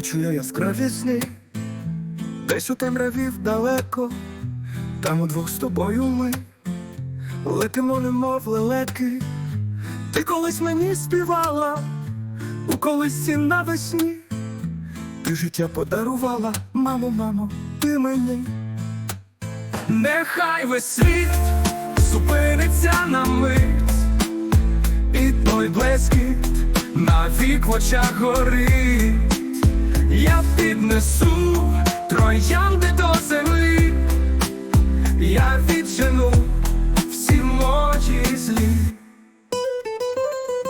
Бачу я яскраві сни, десь у темряві далеко, там удвох з тобою ми летимо, немов лелеки. Ти колись мені співала у колисці навесні. Ти життя подарувала, мамо, мамо, ти мені. Нехай весь світ зупиниться на мить, і той блескіт навік в очах горить. Я піднесу троянди до землі, я віджену всі мочі злі.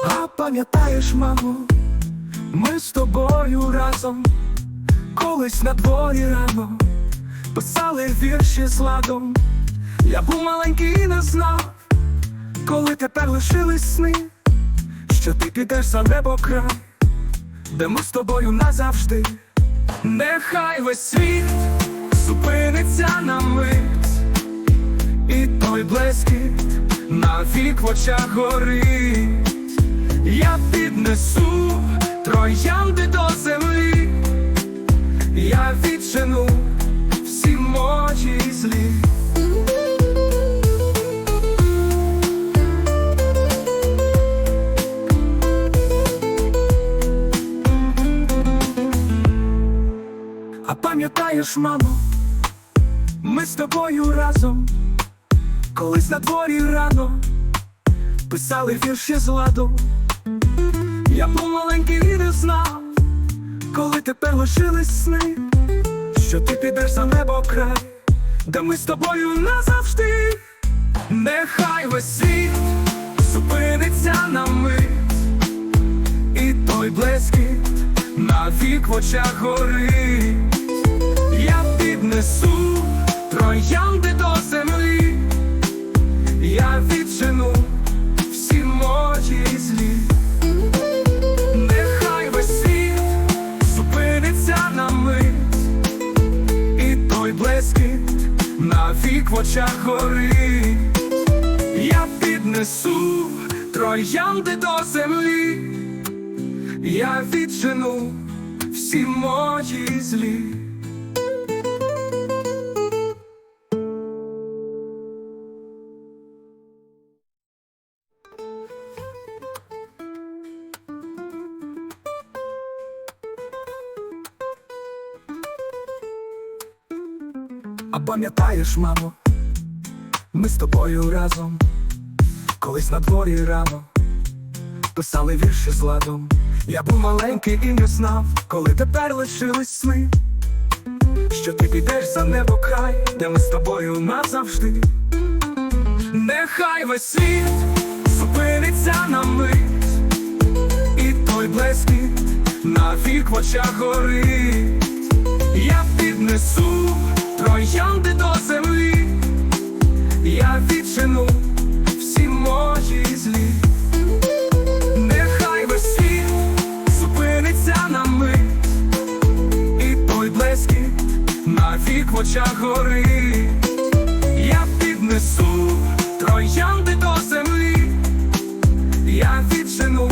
А пам'ятаєш, мамо, ми з тобою разом, колись на дворі рано писали вірші з ладом. Я був маленький і не знав, коли тепер лишились сни, що ти підеш за небо край, де з тобою назавжди. Нехай весь світ зупиниться на мить, і той блескіт навік в очах горить. Пам'ятаєш, мамо, ми з тобою разом, колись на дворі рано писали вірші з ладом. Я був маленький і не знав, коли тепер лишились сни, що ти підеш за небо край, де ми з тобою назавжди, нехай весь світ зупиниться на мить, і той блескіт навік в очах горить. Троянди до землі, я віджену всі мочі злі. Нехай весь світ зупиниться на мить, і той блескіт навік в очах горить. Я піднесу троянди до землі, я віджену всі мочі злі. А пам'ятаєш, мамо, ми з тобою разом, колись на дворі рано писали вірші з ладом. Я був маленький і не знав, коли тепер лишились сни, що ти підеш за небо край, де ми з тобою назавжди. Нехай весь світ зупиниться на мить, і той блескіт навік в очах горить. Я піднесу троянди до землі, я віджену всі мочі злі. Нехай весь світ зупиниться на мить, і той блескіт навік в очах горить. Я піднесу троянди до землі, я віджену